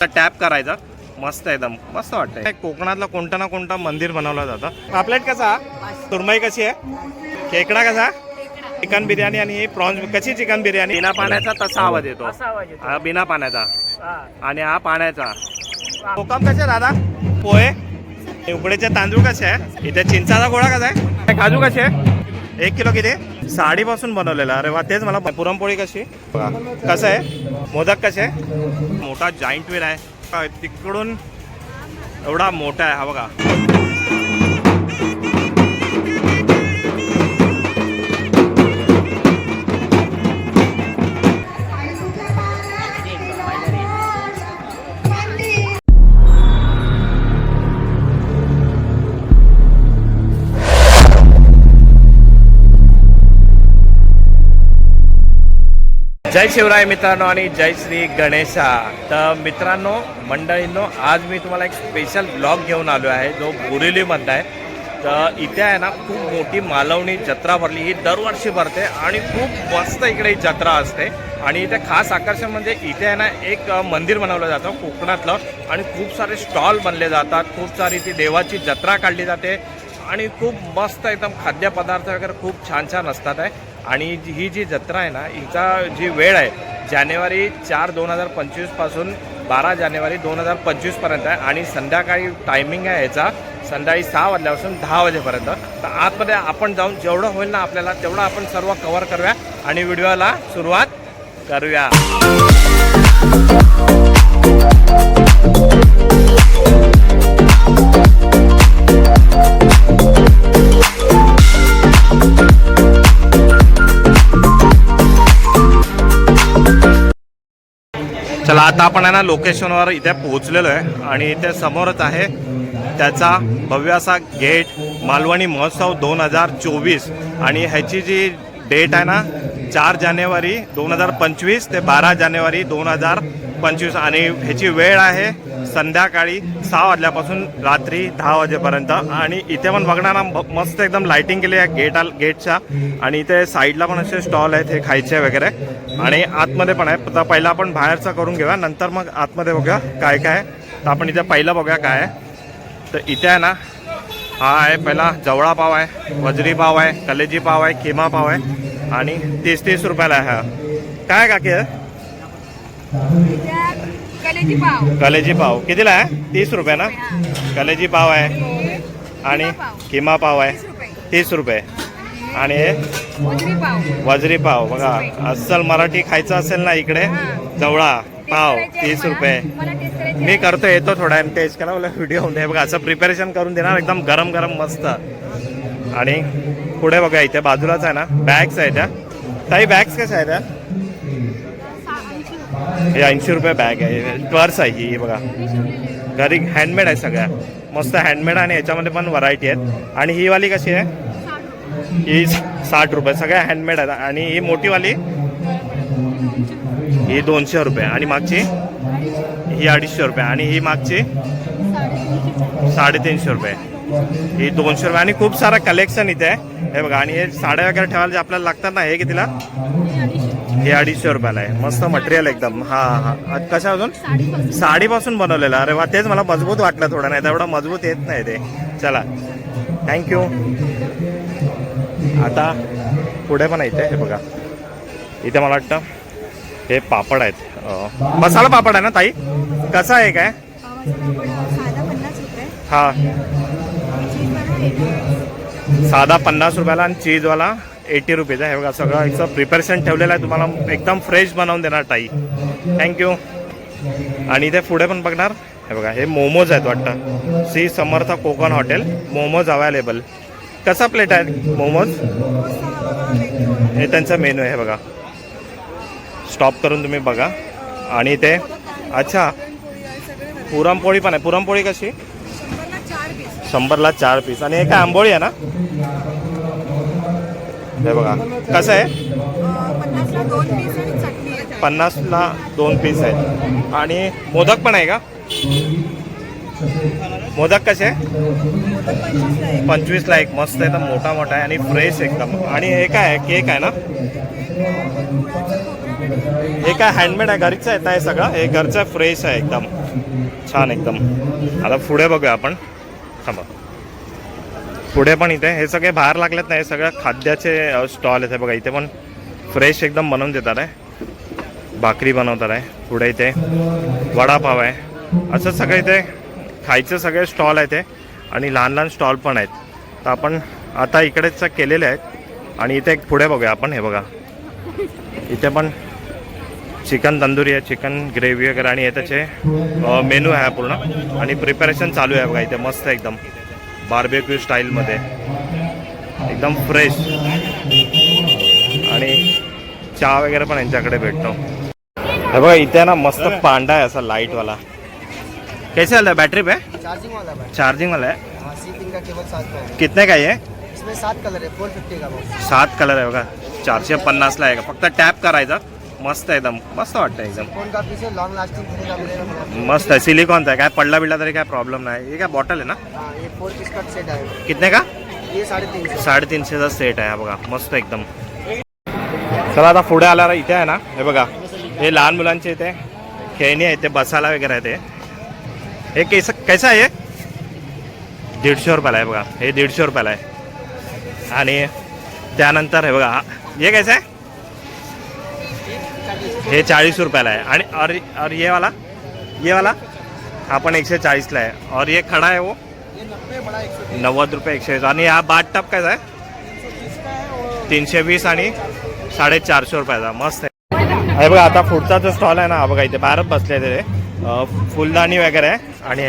Tap करायचा. मस्त एकदम मस्त वाटतंय. कोकणातला कोणता ना कोणता मंदिर बनवलं जातं. पापलेट कसा? सुरमई कशी आहे? खेकडा कसा? चिकन बिर्याणी आणि ही प्रॉन्स कशी चिकन बिर्याणी? बिना पाण्याचा तसा आवाज येतो. हा बिना पाण्याचा. हा. आणि हा पाण्याचा. कोकम कसे दादा? पोहे? उकडेचे तांदूळ कसे आहे? इथे चिंचाचा गोळा कसा आहे? काजू कसे आहे? एक किलो किती? साडीपासून बनवलेला अरे वा तेच मला पुरणपोळी कशी? बघा. कसं आहे? मोदक कसे मोठा जॉईंट व्हील आहे. तिकडून एवढा मोठा आहे हा बघा. जय शिवराय मित्रांनो आणि जय श्री गणेशा. तर मित्रांनो मंडळींनो आज मी तुम्हाला एक स्पेशल ब्लॉग घेऊन आलो आहे जो बोरिवलीमधला आहे. तर इथे आहे ना खूप मोठी मालवणी जत्रा भरली. ही दरवर्षी भरते आणि खूप मस्त इकडे ही जत्रा असते. आणि इथे खास आकर्षण म्हणजे इथे आहे ना एक मंदिर बनवलं जातं कोकणातलं. आणि खूप सारे स्टॉल बनले जातात. खूप सारी ती देवाची जत्रा काढली जाते. आणि खूप मस्त एकदम खाद्यपदार्थ वगैरे खूप छान छान असतात आहे. आणि जी- ही जी जत्रा आहे ना हिचा जी वेळ आहे जानेवारी चार दोन हजार पंचवीसपासून बारा जानेवारी दोन हजार पंचवीसपर्यंत आहे. आणि संध्याकाळी टायमिंग आहे याचा संध्याकाळी सहा वाजल्यापासून दहा वाजेपर्यंत. तर आतमध्ये आपण जाऊन जेवढं होईल ना आपल्याला तेवढं आपण सर्व कव्हर करूया आणि व्हिडिओला सुरुवात करूया. चला आता आपण आहे ना लोकेशनवर इथे पोहोचलेलो आहे आणि इथे समोरच आहे त्याचा भव्य असा गेट मालवणी महोत्सव दोन हजार चोवीस. आणि ह्याची जी डेट आहे ना चार जानेवारी दोन हजार पंचवीस ते बारा जानेवारी दोन हजार पंचवीस. आणि ह्याची वेळ आहे संध्याकाळी सहा वाजल्यापासून रात्री दहा वाजेपर्यंत. आणि इथे पण बघणार ना मस्त एकदम लाइटिंग केली आहे गेट गेटच्या आणि इथे साईडला पण असे स्टॉल आहेत हे खायचे वगैरे. आणि आतमध्ये पण आहे. तर पहिला आपण बाहेरचा करून घेऊया. नंतर मग आतमध्ये बघूया काय काय आहे. तर आपण इथे पहिलं बघूया काय आहे. तर इथे आहे ना हा आहे पहिला जवळा पाव आहे वजरी पाव आहे कलेजी पाव आहे किमा पाव आहे. आणि तीस तीस रुपयाला आहे हा. काय काकी आहे कलेजी पाव. कलेजी पाव. कितीला आहे? तीस रुपये ना? कलेजी पाव आहे. आणि किमा पाव. आहे. तीस रुपये. आणि हे? वजरी पाव. बघा अस्सल मराठी खायचं असेल ना इकडे? जवळा. पाव. तीस रुपये. मी करतो येतो थोडा टेस्ट करा मला व्हिडिओ होऊन बघा असं प्रिपरेशन करून देणार एकदम गरम गरम मस्त. आणि पुढे बघा इथे बाजूलाच आहे ना? बॅग्स आहे त्या काही बॅग्स कशा आहेत त्या हे ऐंशी रुपये बॅग आहे. पर्स आहे ही बघा. घरी हँडमेड आहे सगळ्या. मस्त हँडमेड आणि याच्यामध्ये पण व्हरायटी आहेत. आणि ही वाली कशी आहे? ही साठ रुपये. सगळ्या हँडमेड आहेत. आणि ही मोठीवाली ही दोनशे रुपये. आणि मागची? ही अडीचशे रुपये. आणि ही मागची? साडेतीनशे रुपये. ही दोनशे रुपये. आणि खूप सारा कलेक्शन इथे आहे. हे बघा. आणि हे साड्या वगैरे ठेवायला जे आपल्याला लागतात ना हे कितीला? हे अडीचशे रुपयाला आहे. मस्त मटेरियल एकदम. हा हा. कशा अजून? साडीपासून बनवलेलं अरे वा तेच मला मजबूत वाटलं थोडं नाही तर एवढं मजबूत येत नाही ते. चला. थँक्यू आता पुढे पण आहे इथे हे बघा. इथे मला वाटतं हे पापड आहेत. मसाला पापड आहे ना ताई? कसा आहे काय? हा. साधा पन्नास रुपयाला आणि चीजवाला एटी रुपीज आहे. हे बघा सगळं एकचं प्रिपरेशन ठेवलेलं आहे. तुम्हाला एकदम फ्रेश बनवून देणार ताई. थँक्यू आणि इथे पुढे पण बघणार. हे बघा हे मोमोज आहेत वाटतं. Shri Samarth Kokan hotel. Momos available कसा प्लेट आहे मोमोज हे त्यांचा मेनू आहे हे बघा. स्टॉप करून तुम्ही बघा. आणि ते अच्छा पुरणपोळी पण आहे. पुरणपोळी कशी? शंभरला चार पीस आणि हे काय आंबोळी आहे ना? हे बघा. कसं आहे? पन्नासला दोन पीस आहे. आहेत. आणि मोदक पण आहे का? मोदक कसे पंचवीसला एक. मस्त एकदम मोठा मोठा आहे आणि फ्रेश एकदम. आणि हे काय आहे? केक आहे ना? हे काय हँडमेड आहे? घरचं आहे? हे सगळं. हे घरचं फ्रेश आहे एकदम. छान एकदम. आता पुढे बघूया आपण. थांबा. पुढे पण इथे. हे सगळे बाहेर लागलेत ना हे सगळं खाद्याचे स्टॉल आहेत बघा. इथे पण फ्रेश एकदम बनवून देतात आहे भाकरी बनवतात आहे पुढे इथे वडापाव आहे. असं सगळं इथे खायचे सगळे स्टॉल आहेत ते आणि लहान लहान स्टॉल पण आहेत. तर आपण आता इकडेच केलेले आहेत. आणि इथे एक पुढे बघूया आपण हे बघा. इथे पण चिकन तंदुरी आहे चिकन ग्रेव्ही वगैरे आणि हे त्याचे मेनू आहे पूर्ण. आणि प्रिपरेशन चालू आहे बघा. इथे मस्त एकदम. बार्बेक्यू स्टाईलमध्ये. एकदम फ्रेश आणि चहा वगैरे पण यांच्याकडे भेटतो. हे बघा इथे ना मस्त पांडा आहे असा लाईटवाला कैसे है बैटरी पे चार्जिंग वाला चार्जिंग वाला है हाँ सी पिन का केबल साथ में है कितने का ये? इसमें सात कलर है फोर फिफ्टी का सात कलर आहे बघा. चारशे पन्नासला आहे का? फक्त टॅप करायचा. मस्त आहे एकदम. मस्त वाटतं एकदम. फोन का पीछे लॉन्ग लास्टिंग का मिलेगा मेरा मस्त आहे. सिलिकॉनचा आहे. काय पडला बिडला तरी काय प्रॉब्लेम नाही. हे काय बॉटल आहे ना? हाँ ये फोर पीस का सेट कितने का? ये साढ़े तीन सौ साडेतीनशेचा सेट आहे हा बघा. मस्त एकदम. चला आता पुढे आला इथे आहे ना. हे बघा. हे लहान मुलांचे इथे खेळणी आहे ते बसायला वगैरे आहे ते हे कैस कैसा आहे हे? दीडशे रुपयाला आहे बघा. हे दीडशे रुपयाला आहे. आणि त्यानंतर हे बघा. हा- हे कैसा आहे? हे चाळीस रुपयाला आहे. आणि और और ये वाला? ये वाला? हा पण एकशे चाळीसला आहे. और ये खडा आहे वो? नव्वद रुपये एकशे वीस. आणि हा बाट टप काय आहे? तीनशे वीस आणि साडेचारशे रुपयाचा. मस्त आहे. हे बघा आता पुढचा जो स्टॉल आहे ना हा बघा इथे बाहेरच बसले ते. फुलदाणी वगैरे आहे. आणि.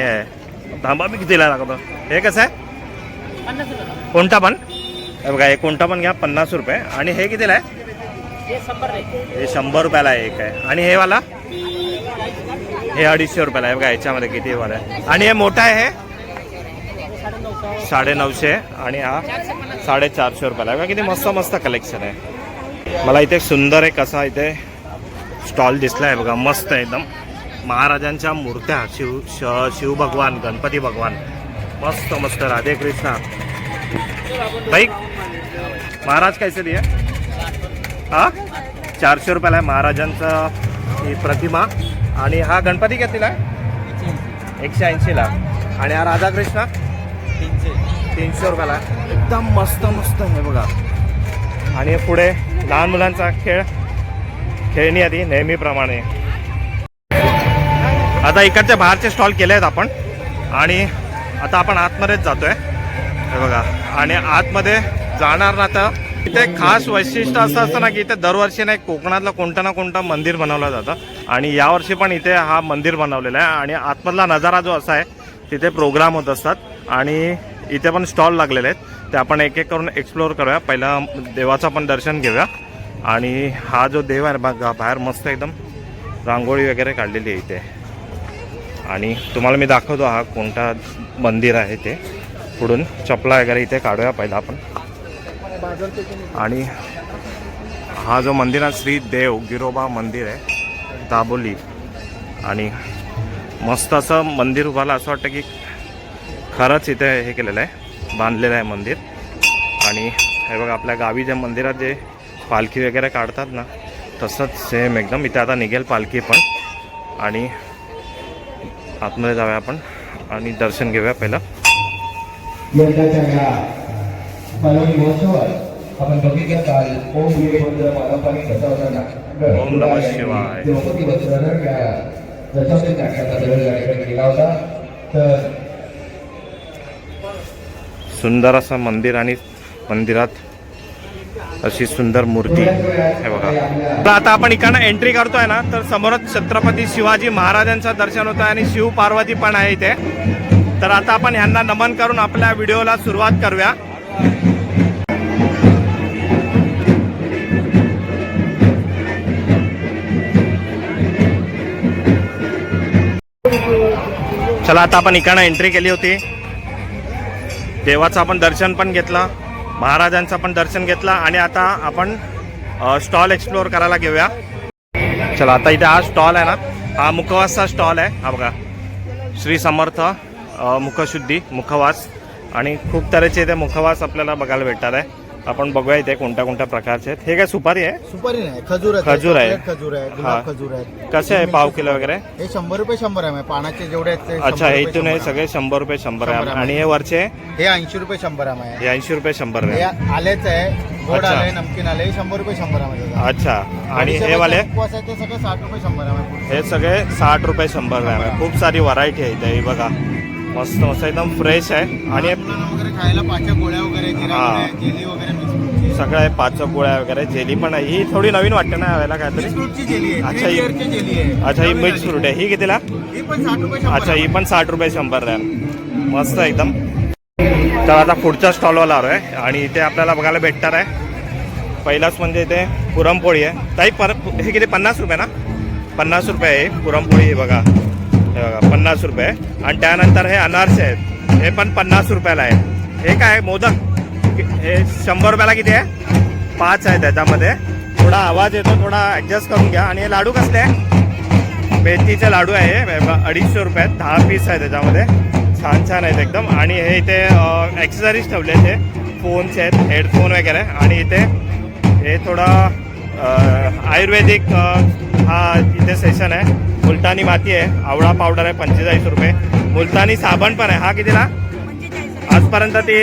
थांबा मी कितीला लागतो हे कसं आहे? कोणता पण? बघा हे कोणता पण घ्या पन्नास रुपये. आणि हे कितीला आहे? हे शंभर रुपयाला आहे एक आहे. आणि हे वाला? हे अडीचशे रुपयाला आहे. बघा याच्यामध्ये किती वाला आहे. आणि हे मोठा आहे हे? साडे नऊशे आणि हा साडेचारशे रुपयाला आहे. बघा किती मस्त मस्त कलेक्शन आहे. मला इथे सुंदर एक असा इथे स्टॉल दिसला आहे बघा. मस्त आहे एकदम. महाराजांच्या मूर्त्या शिव श शिव भगवान गणपती भगवान. मस्त मस्त. राधे कृष्णा भाई महाराज कैसे दिया हा? चारशे रुपयाला आहे महाराजांचा ही प्रतिमा. आणि हा गणपती कितीला आहे? एकशे ऐंशीला. आणि हा राधाकृष्ण? तीनशे रुपयाला आहे. एकदम मस्त मस्त आहे बघा. आणि पुढे लहान मुलांचा खेळ. खेळणी आधी नेहमीप्रमाणे. आता इकडचे बाहेरचे स्टॉल केले आहेत आपण. आणि आता आपण आतमध्येच जातोय. हे बघा. आणि आतमध्ये जाणार ना तर इथे खास वैशिष्ट्य असं असतं ना की इथे दरवर्षी नाही कोकणातलं कोणतं ना कोणतं मंदिर बनवलं जातं. आणि यावर्षी पण इथे हा मंदिर बनवलेला आहे. आणि आतमधला नजारा जो असा आहे तिथे प्रोग्राम होत असतात. आणि इथे पण स्टॉल लागलेले आहेत. ते आपण एक एक करून एक्सप्लोअर करूया. पहिला देवाचं पण दर्शन घेऊया. आणि हा जो देव आहे बघा बाहेर मस्त एकदम रांगोळी वगैरे काढलेली आहे इथे. आणि तुम्हाला मी दाखवतो हा कोणता मंदिर आहे ते. पुढून चपला वगैरे इथे काढूया पहिला आपण. आणि हा जो मंदिर आहे श्री देव गिरोबा मंदिर आहे दाबोली. आणि मस्त असं मंदिर उभारलं असं वाटतं की खरंच इथे हे केलेलं आहे बांधलेलं आहे मंदिर. आणि हे बघा आपल्या गावी जे मंदिरात जे पालखी वगैरे काढतात ना तसंच सेम एकदम. इथे आता निघेल पालखी पण. आणि आतमध्ये जाऊया आपण आणि दर्शन घेऊया पहिलं. आपण बघितलं काल ओम नमः शिवाय. या नाटकाचा ठिकाणी केला होता तर सुंदर असं मंदिर आणि मंदिरात अशी सुंदर मूर्ती हे बघा. तर आता आपण इकडनं एंट्री करतोय ना तर समोरच छत्रपती शिवाजी महाराजांचं दर्शन होतं आणि शिव पार्वती पण आहे इथे. तर आता आपण ह्यांना नमन करून आपल्या व्हिडिओला सुरुवात करूया. चला आता आपण इकडनं एंट्री केली होती. देवाचं आपण दर्शन पण घेतलं महाराजांचं पण दर्शन घेतलं आणि आता आपण स्टॉल एक्सप्लोअर करायला घेऊया. चला आता इथे हा स्टॉल आहे ना हा मुखवासचा स्टॉल आहे. हा बघा श्री समर्थ मुखशुद्धी मुखवास आणि खूप तऱ्हेचे इथे मुखवास आपल्याला बघायला भेटतात आहे. आपण बघूया इथे कोणत्या कोणत्या प्रकारचे आहेत. हे काय सुपारी आहे? सुपारी नाही खजूर आहे खजूर आहे. खजूर आहे हा. गुलाब खजूर आहे कसे आहे पाव किलो वगैरे? हे शंभर रुपये शंभर आहे. पानाचे जेवढे आहेत ते अच्छा हे इथून हे सगळे शंभर रुपये शंभर आहे. आणि हे वरचे? हे ऐंशी रुपये शंभर आहे हे ऐंशी रुपये शंभर आहे. आलेच आहे. गोड अच्छा. आले नमकीन आले हे शंभर रुपये शंभर आहे अच्छा. आणि हे वाले? ते सगळे साठ रुपये शंभर आहे हे सगळे साठ रुपये शंभर आहे. खूप सारी व्हरायटी आहे इथे बघा. मस्त मस्त एकदम फ्रेश आहे. आणि वगैरे खायला पाचक गोळ्या वगैरे जिरा हा. गोळ्या, जेली वगैरे मिक्स सगळं आहे पाच गोळ्या वगैरे जेली पण आहे. ही थोडी नवीन वाटते ना यावेळेला काहीतरी. फ्रूटची जेली आहे अच्छा, ही- जेली आहे. अच्छा ही नवीन मिक्स आली. फ्रूट आहे. ही कितीला? ही पण साठ रुपये शंभर अच्छा आहे. ही पण साठ रुपये शंभर ग्रॅम मस्त एकदम. तर आता पुढच्या स्टॉलवर आलो आहे आणि इथे आपल्याला बघायला भेटणार आहे. पहिलाच म्हणजे इथे पुरणपोळी आहे. ताई पर हे किती? पन्नास रुपये ना? पन्नास रुपये आहे पुरणपोळी हे बघा. हे बघा पन्नास रुपये. आणि त्यानंतर हे अनारसे आहेत. हे पण पन्नास रुपयाला आहे. हे काय आहे? मोदक. हे शंभर रुपयाला किती आहे? पाच आहे त्याच्यामध्ये. थोडा आवाज येतो थोडा ॲडजस्ट करून घ्या. आणि हे लाडू कसले आहे? मेथीचे लाडू आहे हे. बघा, अडीचशे रुपयात दहा पीस आहे त्याच्यामध्ये. छान छान आहेत एकदम. आणि हे इथे ॲक्सेसरीज ठेवले आहेत फोन्स आहेत हेडफोन वगैरे. आणि इथे हे थोडं आयुर्वेदिक हा इथे सेशन आहे. मुलतानी माती आहे आवळा पावडर आहे पंचेचाळीस रुपये. मुलतानी साबण पण आहे. हा कितीला? आजपर्यंत ती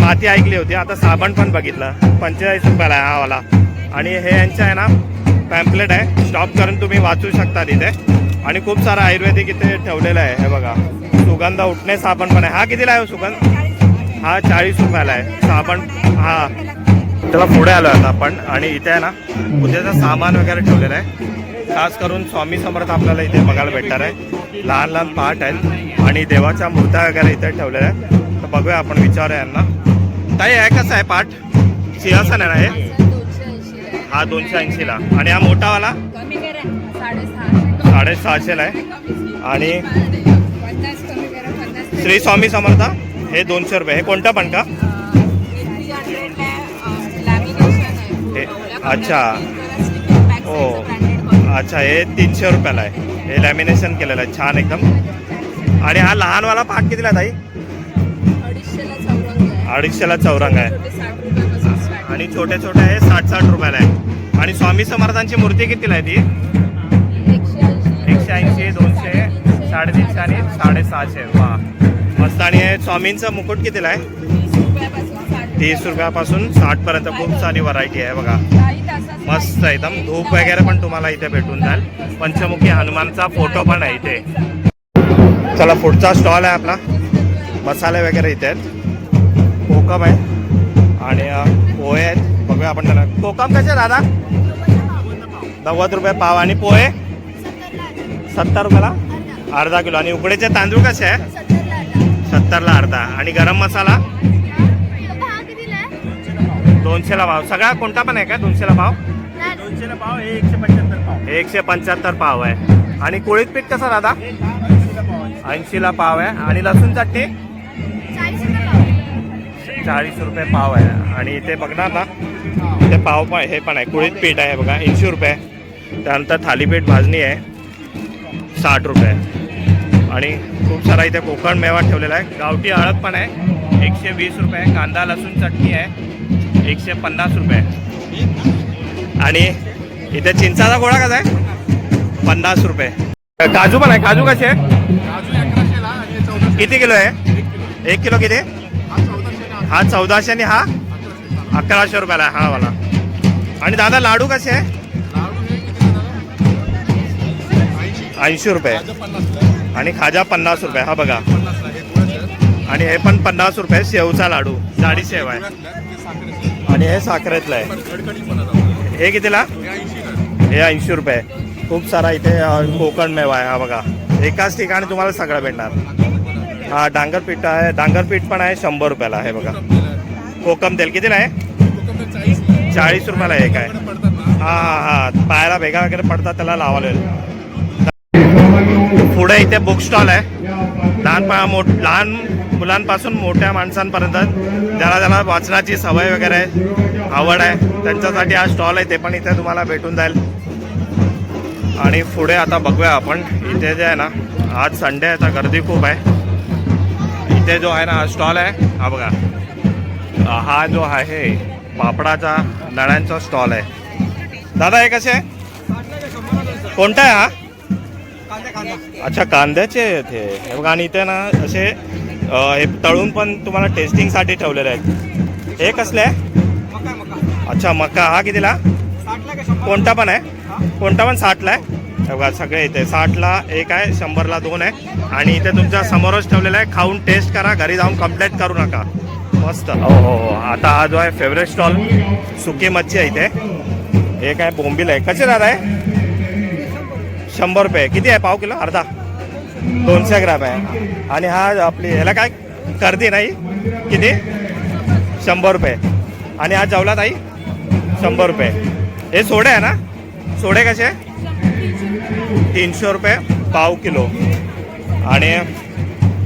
माती ऐकली होती. आता साबण पण बघितलं. पंचेचाळीस रुपयाला आहे हा वाला. आणि हे यांचं आहे ना पॅम्पलेट आहे. स्टॉप करून तुम्ही वाचू शकता तिथे. आणि खूप सारं आयुर्वेदिक इथे ठेवलेलं आहे. हे बघा. सुगंध उठणे साबण पण आहे. हा कितीला आहे हो सुगंध? हा चाळीस रुपयाला आहे. साबण हा. त्याला पुढे आलो आता आपण. आणि इथे आहे ना पूजेचं सामान वगैरे ठेवलेलं आहे. खास करून स्वामी समर्थ आपल्याला इथे बघायला भेटणार आहे. लहान लहान पाठ आहेत आणि देवाच्या मूर्त्या वगैरे इथे ठेवलेल्या आहेत. तर बघूया आपण विचारूया यांना. ताई आहे कसं आहे पाठ? सिंहासन आहे ना हे? हा दोनशे ऐंशीला. आणि हा मोठावाला? साडेसहाशेला आहे. आणि श्री स्वामी समर्थ? हे दोनशे रुपये. हे कोणतं पण का? अच्छा. हो अच्छा हे तीनशे रुपयाला आहे. हे लॅमिनेशन केलेलं आहे छान एकदम. आणि हा लहानवाला पाठ कितीला ताई? अडीचशेला चौरंग आहे. आणि छोटे छोटे आहे साठ साठ रुपयाला आहे. आणि स्वामी समर्थांची मूर्ती कितीला आहे ती? एकशे ऐंशी. दोनशे साडेतीनशे आणि साडेसहाशे. वा. मस्त. आणि हे स्वामींचं मुकुट कितीला आहे? तीस रुपयापासून साठ पर्यंत खूप सारी व्हरायटी आहे बघा. मस्त एकदम धूप वगैरे पण तुम्हाला इथे भेटून जाईल. पंचमुखी हनुमानचा फोटो पण आहे इथे. चला पुढचा स्टॉल आहे आपला. मसाले वगैरे इथे आहेत. कोकम आहे आणि पोहे आहेत. बघूया आपण त्याला. कोकम कसे दादा? नव्वद रुपये पाव आणि पोहे? सत्तर रुपयाला? अर्धा किलो. आणि उकडेचे तांदूळ कसे आहे सत्तरला अर्धा. आणि गरम मसाला? दोनशेला भाव. सगळा कोणता पण आहे का? दोनशेला भाव? हे एकशे पंच्याहत्तर पाव. एकशे पंच्याहत्तर पाव आहे. आणि कोळीत पीठ कसं दादा? ऐंशीला पाव आहे. आणि लसूण चटणी? चाळीस रुपये पाव आहे. आणि इथे बघणार ना इथे पाव पण हे पण आहे. कुळीत पीठ आहे बघा ऐंशी रुपये. त्यानंतर थालीपीठ भाजणी आहे साठ रुपये. आणि खूप सारा इथे कोकण मेवा ठेवलेला आहे. गावठी हळद पण आहे एकशे वीस रुपये. कांदा लसूण चटणी आहे एकशे पन्नास रुपये. आणि इथे चिंचाचा गोळा कसा आहे? पन्नास रुपये. काजू पण आहे. काजू कसे आहे? किती किलो आहे? एक किलो किती? हा चौदाशे आणि हा अकराशे रुपयाला आहे. हा वाला. आणि दादा लाडू कसे आहे? ऐंशी रुपये. आणि खाजा पन्नास रुपये. हा बघा. आणि हे पण पन्नास रुपये शेवचा लाडू. जाडी शेव आहे. आणि हे साखरेतलं आहे. हे कितीला? हे ऐंशी रुपये. खूप सारा इथे कोकण मेवा आहे हा बघा. एकाच ठिकाणी तुम्हाला सगळं भेटणार. हा डांगरपीठ आहे. डांगरपीठ पण आहे शंभर रुपयाला आहे बघा. कोकम तेल. कितीला आहे? चाळीस रुपयाला एक आहे. हा हा. हां पायाला भेगा वगैरे पडतात त्याला लावलेलं. पुढे इथे बुक स्टॉल आहे. लहान पा मोठ लहान मुलांपासून मोठ्या माणसांपर्यंत ज्याला ज्याला वाचनाची सवय वगैरे आवड आहे त्यांच्यासाठी हा स्टॉल आहे ते पण इथे तुम्हाला भेटून जाईल. आणि पुढे आता बघूया आपण. इथे जे आहे ना आज संडे आहे तर गर्दी खूप आहे. इथे जो आहे ना हा स्टॉल आहे. हा बघा. हा जो आहे पापडाचा नळ्यांचा स्टॉल आहे. दादा हे कसे कोणता आहे हा? अच्छा कांद्याचे आहेत हे. बघा आणि इथे ना असे हे तळून पण तुम्हाला टेस्टिंगसाठी ठेवलेले आहेत. हे कसले आहे? अच्छा मका. हा कितीला? कोणता पण आहे? कोणता पण साठला आहे. बघा सगळे इथे. साठला एक आहे शंभरला दोन आहे. आणि इथे तुमच्या समोरच ठेवलेला आहे. खाऊन टेस्ट करा घरी जाऊन कंप्लेंट करू नका. मस्त. हो, हो हो आता हा जो आहे फेवरेट स्टॉल सुकी मच्छी आहे इथे. एक आहे बोंबील आहे. कसे दादा आहे? शंभर रुपये. किती आहे? पाव किलो? अर्धा. दोनशे ग्रॅम आहे. आणि हा आपली ह्याला काय? करदी नाही. किती? शंभर रुपये. आणि हा जेवला ताई शंभर रुपये. हे सोडे आहे ना? सोडे कसे? तीनशे रुपये पाव किलो. आणि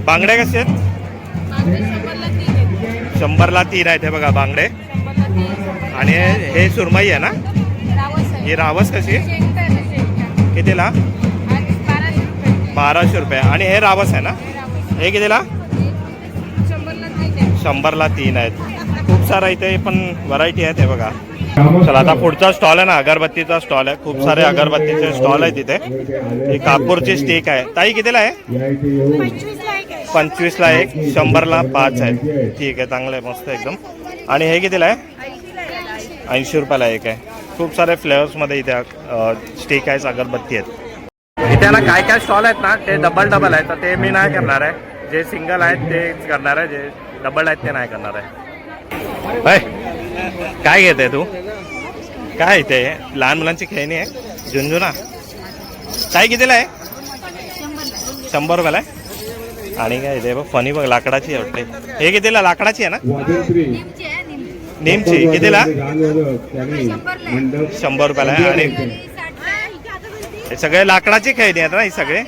बांगडे कसे आहेत? शंभरला तीन आहेत हे बघा बांगडे. आणि हे- सुरमई आहे ना? ही रावस कशी? कितीला? बाराशे रुपये. आणि हे रावस आहे ना? हे कितीला? शंभरला तीन आहेत. खूप सारा इथे पण व्हरायटी आहेत हे बघा. चला आता पुढचा स्टॉल आहे ना अगरबत्तीचा स्टॉल आहे. खूप सारे अगरबत्तीचे स्टॉल आहे तिथे. ही कापूरची स्टिक आहे. ताई कितीला आहे? पंचवीसला एक शंभरला पाच आहेत ठीक आहे चांगलं आहे मस्त एकदम. आणि हे कितीला आहे? ऐंशी रुपयाला एक आहे. खूप सारे फ्लेवर्समध्ये इथे स्टिक आहे अगरबत्ती आहेत. इथे ना काय काय स्टॉल आहेत ना ते डबल डबल आहेत तर ते मी नाही करणार आहे. जे सिंगल आहेत तेच करणार आहे. जे डबल आहेत ते नाही करणार आहे. काय घेते तू? काय इथे लहान मुलांची खेळणी आहे. झुंझुना. काय कितीला आहे? शंभर रुपयाला आहे. आणि काय इथे बघ फनी बघ लाकडाची आहे वाटते. हे कितीला? लाकडाची आहे ना? नेमची. कितीला? शंभर रुपयाला आहे. आणि हे सगळे लाकडाची खेळणी आहेत ना ही सगळे?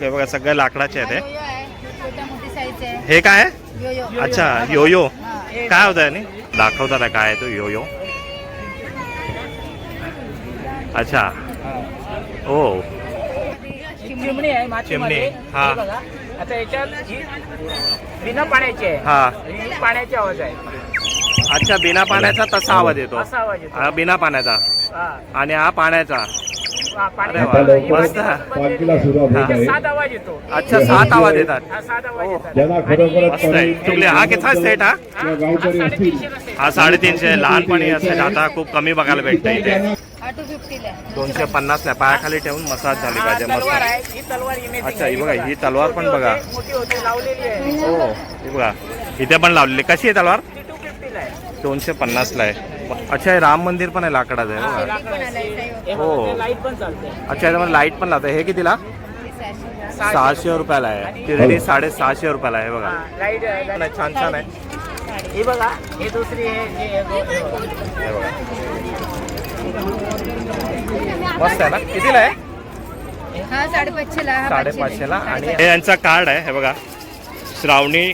हे बघा सगळे लाकडाचे आहेत हे. हे काय आहे? अच्छा यो यो. काय होतं याने दाखवतात काय आहे तो यो यो अच्छा. ओ. चिमणी आहे मातीमध्ये. हा. हे. बघा. आता याच्यात ही बिना पाण्याची आहे. हा. ही पाण्याची आवाज आहे. अच्छा बिना पाण्याचा तसा आवाज येतो. असा आवाज येतो. हा बिना पाण्याचा. हा. आणि हा पाण्याचा. हा, अरे ही मस्त. पालखीला सुरुवात होत. आहे सात आवाज येतो. अच्छा सात आवाज येतात हा सात आवाज ओ. येतात. ज्याला खरोखरच मस्त आहे. तुमले हा किती सेट हा? किंवा गावकरी असतील. हा साडेतीनशे लहानपणी असेल आता खूप कमी बघायला भेटतं इथे. टू फिफ्टीला दोनशे पन्नासला पायाखाली ठेवून मसाज झाली हा, पाहिजे तलवार मस्त आहे. ही तलवार imaging अच्छा, आहे. ही बघा, ही तलवार पण बघा. मोठी होते लावलेली आहे. हो हे बघा. इथे पण लावलेली. कशी आहे तलवार? ती टू फिफ्टीला आहे. दोनशे पन्नासला आहे. अच्छा हे राम मंदिर पण आहे लाकडाचं आहे बघा. हे हो. बघा, ते लाइट पण चालते. अच्छा याच्यामध्ये लाइट पण लावतं. हे कितीला? सहाशे रुपयाला आहे. तिरडी साडेसहाशे रुपयाला आहे बघा. हा, लाइट आहे. नाही, छान छान आहे. ही बघा हे दुसरी आहे हे- हे बघा. हे बघा. मस्त आहे ना? कितीला आहे? हा साडेपाचशेला हा साडेपाचशेला. आणि हे यांचा कार्ड आहे हे बघा. श्रावणी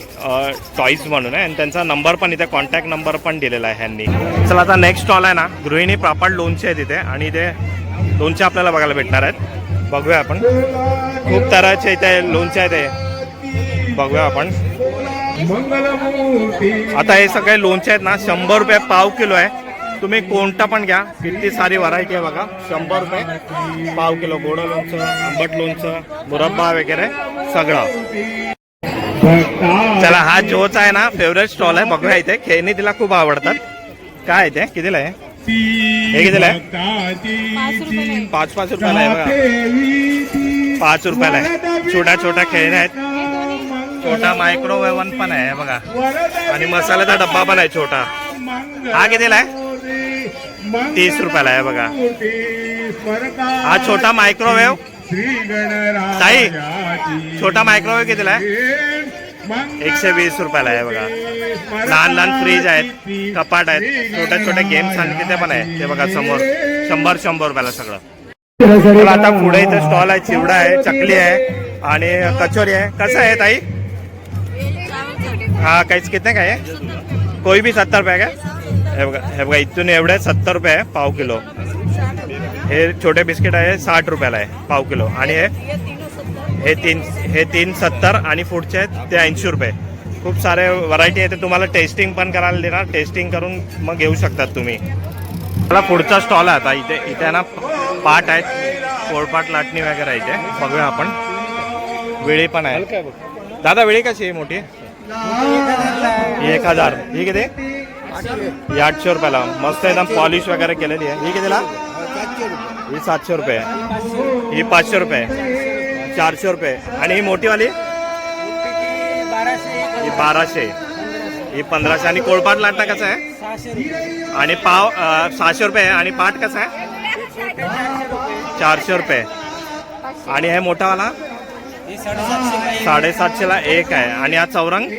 टॉईज म्हणून आहे. आणि त्यांचा नंबर पण इथे कॉन्टॅक्ट नंबर पण दिलेला आहे ह्यांनी. चला आता नेक्स्ट स्टॉल आहे ना. गृहिणी पापड लोणचे आहेत इथे. आणि इथे लोणचे आपल्याला बघायला भेटणार आहेत. बघूया आपण. खूप तऱ्हाचे इथे लोणचे आहेत हे. बघूया आपण. आता हे सगळे लोणचे आहेत ना शंभर रुपये पाव किलो आहे. तुम्ही कोणता पण घ्या. किती सारी व्हरायटी आहे बघा. शंभर रुपये पाव किलो. गोड लोणचं आंबट लोणचं मुरब्बा वगैरे सगळं. चला हा जोच आहे ना फेवरेट स्टॉल आहे. बघूया इथे. खेळणी तिला खूप आवडतात. काय आहे ते? कितीला आहे? हे कितीला आहे? पाच पाच रुपयाला आहे बघा. पाच रुपयाला आहे. छोट्या छोट्या खेळण्या आहेत. छोटा मायक्रोवेव्ह पण आहे बघा. आणि मसाल्याचा डब्बा पण आहे छोटा. हा कितीला आहे? तीस रुपयाला आहे बघा. हा छोटा मायक्रोवेव्ह साई छोटा मायक्रोवेव्ह कितीला आहे? एकशे वीस रुपयाला आहे बघा. लहान लहान फ्रीज आहेत कपाट आहेत. छोट्या छोट्या गेम्स आणि तिथे पण आहे. ते बघा समोर. शंभर शंभर रुपयाला सगळं. आता पुढे इथे स्टॉल आहे चिवडा आहे चकली आहे आणि कचोरी आहे. कसं आहे ताई? हा काहीच किती काय आहे? कोई भी सत्तर रुपये काय? हे बघा हे बघा इथून एवढे सत्तर रुपये आहे पाव किलो. हे छोटे बिस्किट आहे साठ रुपयाला आहे पाव किलो. आणि हे हे तीन हे तीन सत्तर आणि पुढचे आहेत ते ऐंशी रुपये. खूप सारे व्हरायटी आहे ते तुम्हाला टेस्टिंग पण करायला देणार. टेस्टिंग करून मग घेऊ शकतात तुम्ही. मला पुढचा स्टॉल आहे आता. इथे इथे ना पाट आहेत. पोळपाट लाटणी वगैरे आहे इथे. बघूया आपण. वेळी पण आहे. दादा वेळी कशी आहे मोठी? एक हजार. ही किती? ही आठशे रुपयाला. मस्त एकदम पॉलिश वगैरे केलेली आहे. ही कितीला? ही सातशे रुपये. ही पाचशे रुपये. चारशे रुपये. आणि ही मोठीवाली? ही बाराशे. ही पंधराशे. आणि कोळपाट लाटणं कसं आहे? आणि पाव सहाशे रुपये. आहे आणि पाट कसं आहे? चारशे रुपये. आणि हे मोठावाला? साडेसातशेला एक आहे. आणि हा चौरंग?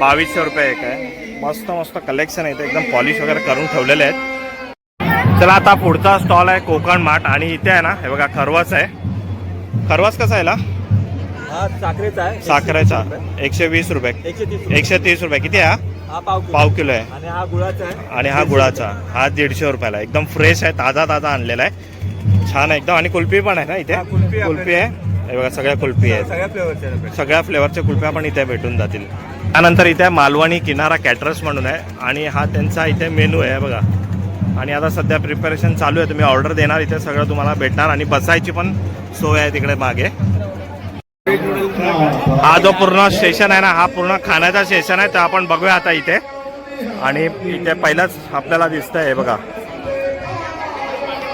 बावीसशे रुपये एक आहे. मस्त मस्त कलेक्शन आहे. एकदम पॉलिश वगैरे करून ठेवलेले आहेत. चला आता पुढचा स्टॉल आहे कोकण माठ आणि इथे आहे ना हे बघा खरवस आहे. खरवस कसा आहे ला? हा साखरेचा आहे. साखरेचा. एकशे वीस रुपये. एकशे तीस एकशे तीस रुपये. किती आहे हा? हा पाव किलो. पाव किलो आहे. आणि हा गुळाचा आहे. आणि हा गुळाचा. हा दीडशे रुपयाला एकदम फ्रेश आहे. ताजा ताजा आणलेला आहे. छान आहे एकदम. आणि कुल्फी पण आहे ना इथे? हा, कुल्फी आहे. कुल्फी आहे. हे बघा सगळ्या कुल्फी आहेत. सगळ्या फ्लेवरचे सगळ्या फ्लेवरच्या कुल्फ्या पण इथे भेटून जातील. त्यानंतर इथे मालवणी किनारा कॅटरस म्हणून आहे. आणि हा त्यांचा इथे मेनू आहे बघा. आणि आता सध्या प्रिपरेशन चालू आहे. तुम्ही ऑर्डर देणार इथे सगळं तुम्हाला भेटणार आणि बसायची पण सोय आहे तिकडे मागे. हा जो पूर्ण स्टेशन आहे ना हा पूर्ण खाण्याचा स्टेशन आहे तर आपण बघूया आता इथे. आणि इथे पहिलाच आपल्याला दिसतंय हे बघा.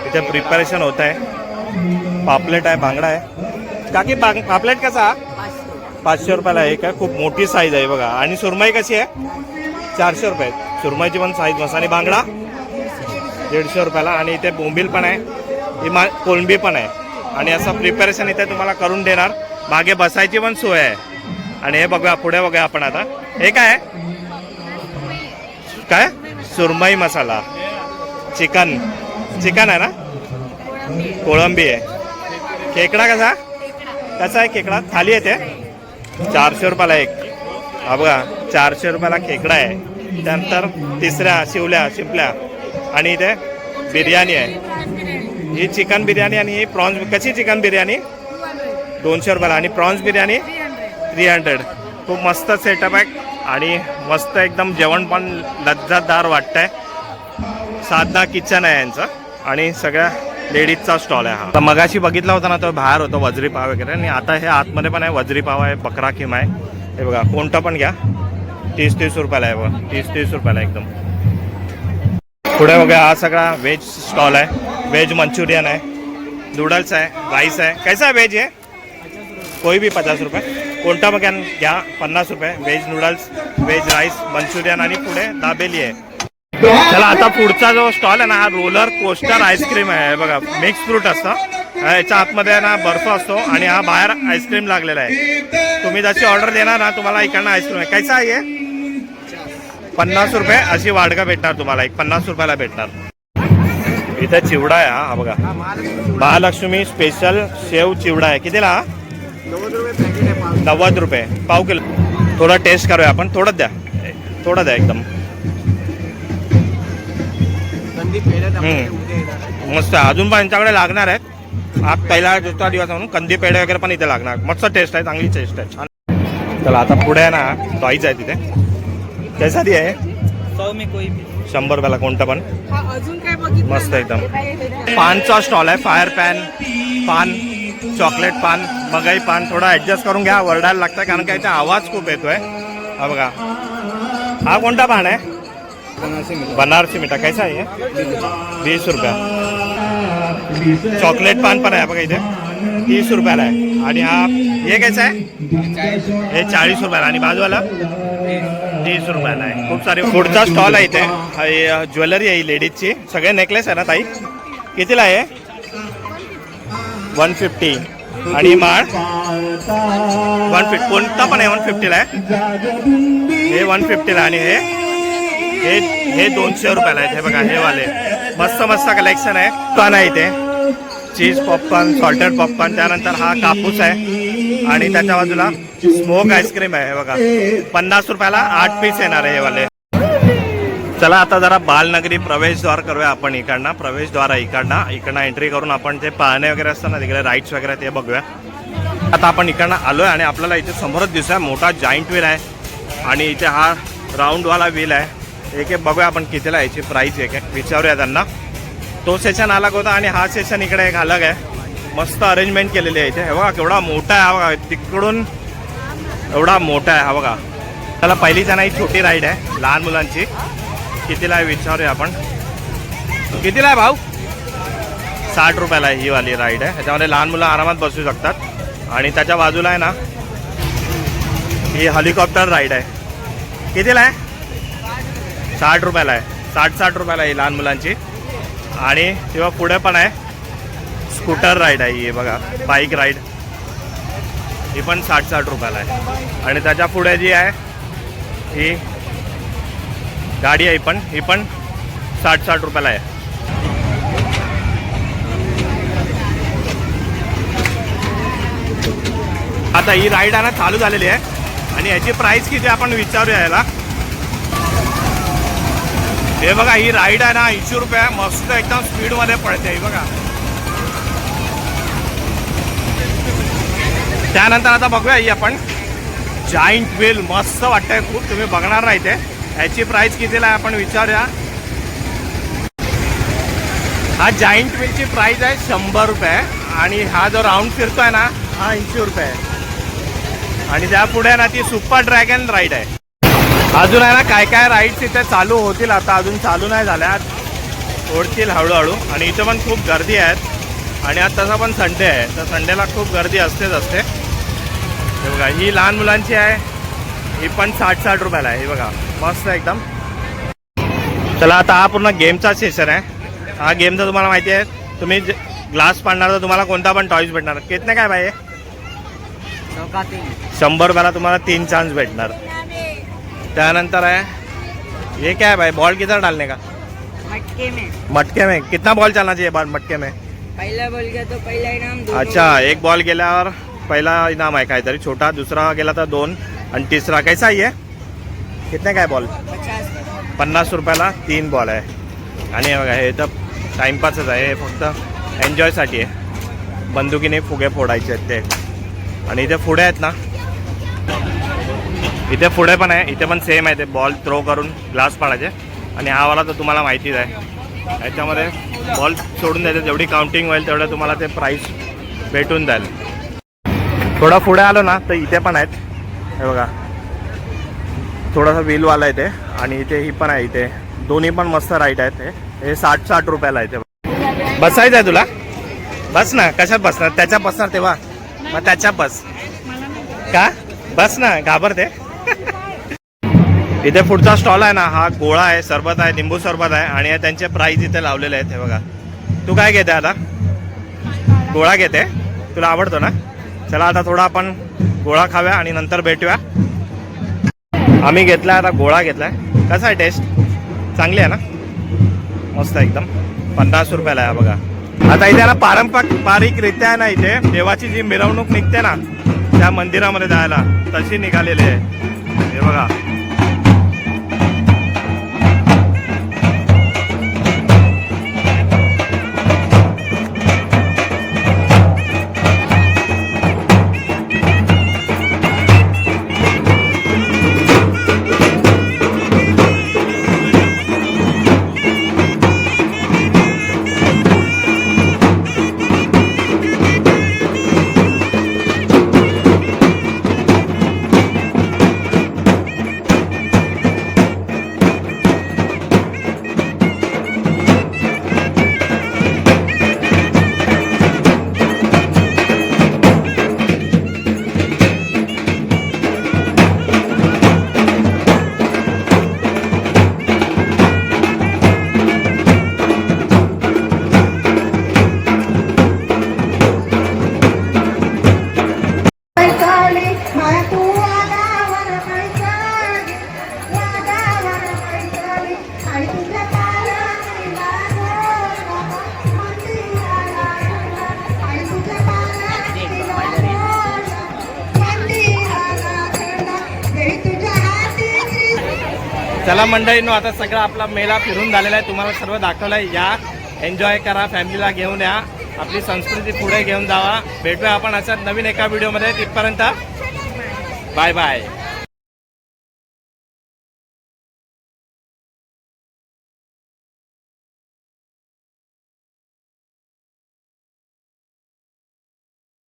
इथे प्रिपरेशन होत आहे. पापलेट आहे बांगडा आहे. काकी बांग पापलेट कसा? पाचशे रुपयाला एक आहे. खूप मोठी साईज आहे बघा. आणि सुरमई कशी आहे? चारशे रुपये. सुरमईची पण साईज मस्त. आणि बांगडा? दीडशे रुपयाला. आणि इथे बोंबील पण आहे. इमा कोलंबी पण आहे. आणि असं प्रिपरेशन इथे तुम्हाला करून देणार. मागे बसायची पण सोय आहे. आणि हे बघूया पुढे बघूया आपण आता. हे काय आहे? काय? सुरमई मसाला. चिकन. चिकन आहे ना? कोळंबी आहे. खेकडा कसा? कसा आहे खेकडा थाली आहे ते? चारशे रुपयाला एक. हा बघा चारशे रुपयाला खेकडा आहे. त्यानंतर तिसऱ्या शिवल्या शिंपल्या. आणि इथे बिर्याणी आहे. ही चिकन बिर्याणी आणि ही प्रॉन्स कशी चिकन बिर्याणी? दोनशे रुपयाला. आणि प्रॉन्स बिर्याणी? थ्री हंड्रेड खूप मस्त सेटअप आहे. आणि मस्त एकदम जेवण पण लज्जतदार आहे साधना किचन आहे यांचं. आणि सगळ्या लेडीजचा स्टॉल आहे हा. तर मगाशी बघितला होता ना तो बाहेर होतो वजरी पाव वगैरे. आणि आता हे आतमध्ये पण आहे वजरी पाव आहे बकरा किम आहे. हे बघा कोणतं पण घ्या. तीस तीस रुपयाला आहे बघा. तीस तीस रुपयाला एकदम. पुढे बघा हा सगळा व्हेज स्टॉल आहे. व्हेज मंचुरियन आहे. नूडल्स आहे राईस आहे. कैसा आहे व्हेज आहे कोई भी पचास रुपये. कोणता मग घ्या पन्नास रुपये. Veg noodles veg rice Manchurian आणि पुढे दाबेली आहे. चला आता पुढचा जो स्टॉल आहे ना हा रोलर कोस्टर आईस्क्रीम आहे. बघा मिक्स फ्रूट असतं. याच्या आतमध्ये ना बर्फ असतो आणि हा बाहेर आईस्क्रीम लागलेला आहे. तुम्ही जशी ऑर्डर देणार ना तुम्हाला इकडनं आईस्क्रीम आहे. कैसा आहे पन्नास रुपये अशी वाडगा भेटणार तुम्हाला? एक पन्नास रुपयाला भेटणार. इथे चिवडा आहे हा बघा. महालक्ष्मी स्पेशल शेव चिवडा आहे. कितीला नव्वद रुपये. पाव किलो. थोडा टेस्ट करूया आपण. थोडं द्या. थोडं द्या एकदम. मस्त. अजून पण यांच्याकडे लागणार आहेत. आज पहिला दुसरा दिवस म्हणून कंदी पेढे वगैरे पण इथे लागणार. मस्त टेस्ट आहे. चांगली टेस्ट आहे. छान. चला आता पुढे आहे ना टॉईज आहे तिथे. त्यासाठी आहे सौ में कोई भी। शंभर रुपयाला कोणतं पण अजून काय बघितलं मस्त एकदम। पानचा स्टॉल आहे फायर पॅन पान चॉकलेट पान मगाई पान थोडा ऍडजस्ट करून घ्या वरडायला लागतं कारण का याचा आवाज खूप येतोय हा। बघा। हा कोणता पान आहे बनारसी मिठा। कैसा आहे? वीस रुपया। चॉकलेट पान पण आहे बघा इथे। तीस रुपयाला आहे. आणि हा हे कैसा आहे हे? चाळीस. रुपयाला. आणि बाजूवाला? तीस रुपयाला आहे. खूप सारे पुढचा स्टॉल आहे इथे. हे ज्वेलरी आहे लेडीजची सगळे नेकलेस आहे ना ताई? कितीला आहे? वन फिफ्टी आणि माळ? वन फिफ्टी कोणता पण आहे वन फिफ्टीला आहे. हे वन फिफ्टीला आणि हे हे हे दोनशे रुपयाला आहेत. हे बघा हे वाले. मस्त मस्त कलेक्शन आहे. पण आहे इथे. चीज पॉपकॉर्न सॉल्टेड पॉपकॉर्न त्यानंतर हा कापूस आहे. आणि त्याच्या बाजूला स्मोक आईस्क्रीम आहे बघा. पन्नास रुपयाला आठ पीस येणार आहे हे वाले. चला आता जरा बालनगरी प्रवेशद्वार करूया आपण इकडनं. प्रवेशद्वार आहे इकडनं. इकडनं एंट्री करून आपण ते पाहणे वगैरे असतं ना तिकडे राईट्स वगैरे ते बघूया. आता आपण इकडनं आलो आहे आणि आपल्याला इथे समोरच दिसत आहे मोठा जॉईंट व्हील आहे. आणि इथे हा राऊंडवाला व्हील आहे. एक एक बघूया आपण कितीला याची प्राईस एक आहे विचारूया त्यांना. तो सेशन अलग होता आणि हा सेशन इकडे एक अलग आहे. मस्त अरेंजमेंट केलेली आहे इथे. हे बघा केवढा मोठा आहे. बघा तिकडून एवढा मोठा आहे हा बघा. त्याला पहिलीच नाही ना ही छोटी राईड आहे लहान मुलांची. कितीला आहे विचारूया आपण. कितीला आहे भाऊ? साठ रुपयाला आहे ही वाली राईड आहे. ह्याच्यामध्ये लहान मुलं आरामात बसू शकतात. आणि त्याच्या बाजूला आहे ना ही हेलिकॉप्टर राईड आहे. कितीला आहे? साठ रुपयाला आहे. साठ साठ रुपयाला आहे ही लहान मुलांची. आणि तेव्हा पुढे पण आहे स्कूटर राईड आहे ही बघा बाईक राईड ही पण साठ साठ रुपयाला आहे. आणि त्याच्या पुढे जी आहे ही गाडी आहे पण ही पण साठ साठ रुपयाला आहे. आता ही राईड आहे ना चालू झालेली आहे. आणि याची प्राईस किती आपण विचारूया याला. हे बघा ही राईड आहे ना ऐंशी रुपये. मस्त एकदम स्पीडमध्ये पडते ही बघा. त्यानंतर आता बघूया ही आपण. जाईंट व्हील मस्त वाटतंय खूप. तुम्ही बघणार नाही ते. ह्याची प्राईस कितीला आहे आपण विचारूया. हा जाईंट व्हीलची प्राईज आहे शंभर रुपये. आणि हा जो राऊंड फिरतोय ना हा ऐंशी रुपये आहे. आणि त्या पुढे ना ती सुपर ड्रॅगन राईड आहे. अजून आहे ना काय काय राईड्स इथे चालू होतील आता अजून चालू नाही झाल्या. ओढतील हळूहळू. आणि इथं पण खूप गर्दी आहेत. आणि आज तसा पण संडे आहे. तर संडेला खूप गर्दी असतेच असते. हे बघा ही लहान मुलांची आहे. ही पण साठ साठ रुपयाला आहे. ही बघा मस्त एकदम. चला आता हा पूर्ण गेमचा सेशन आहे. हा गेमचा तुम्हाला माहिती आहे. तुम्ही ग्लास पाडणार तर तुम्हाला कोणता पण टॉईस भेटणार. कितने काय चौका तीन शंभर रुपयाला तुम्हाला तीन चान्स भेटणार. त्यानंतर आहे ये क्या है भाई बॉल किधर डालने का? मटके में. मटके में. कितना बॉल चलना चाहिए मटके में? पहला बोल गया तो पहला इनाम अच्छा एक बॉल गेल्यावर पहिला इनाम आहे काहीतरी. छोटा दुसरा गेला तर दोन आणि तिसरा कैसा आहे कितने काय बॉल पन्नास रुपयाला तीन बॉल आहे. आणि बघा हे तर टाइमपासच आहे. हे फक्त एन्जॉयसाठी आहे. बंदुकीने फुगे फोडायचे आहेत ते. आणि इथे पुढे आहेत ना. इथे पुढे पण आहे. इथे पण सेम आहे ते बॉल थ्रो करून ग्लास पाडायचे. आणि हा वाला तर तुम्हाला माहितीच आहे. याच्यामध्ये बॉल सोडून द्यायचे. जेवढी काउंटिंग होईल तेवढं तुम्हाला ते प्राईस भेटून जाईल. थोडा पुढे आलो ना तर इथे पण आहेत. हे बघा. थोडासा वेलवाला आहे ते आणि इथे ही पण आहे इथे. दोन्ही पण मस्त राईट आहेत हे. हे साठ साठ रुपयाला आहे ते बसायचं आहे तुला? बस ना कशात बसणार त्याच्यात बसणार तेव्हा. मग त्याच्यात बस. का? बस ना घाबरते. इथे पुढचा स्टॉल आहे ना हा गोळा आहे सरबत आहे लिंबू सरबत आहे आणि त्यांचे प्राईज इथे लावलेले आहेत हे बघा. तू काय घेते आता? गोळा घेते? तुला आवडतो ना? चला आता थोडा आपण गोळा खाव्या आणि नंतर भेटूया. आम्ही घेतला आता गोळा घेतलाय. कसा आहे टेस्ट चांगली आहे ना? मस्त एकदम. पन्नास रुपयाला आहे बघा. आता इथे ना पारंपरिकरित्या आहे ना इथे देवाची जी मिरवणूक निघते ना त्या मंदिरामध्ये जायला तशी निघालेली आहे. हे बघा. चला मंडळीनो आता सगळा आपला मेला फिरून झालेला आहे. तुम्हाला सर्व दाखवलं या एन्जॉय करा फॅमिलीला घेऊन या. आपली संस्कृती पुढे घेऊन जावा. भेटूया आपण अशाच नवीन एका व्हिडिओमध्ये तिथपर्यंत बाय बाय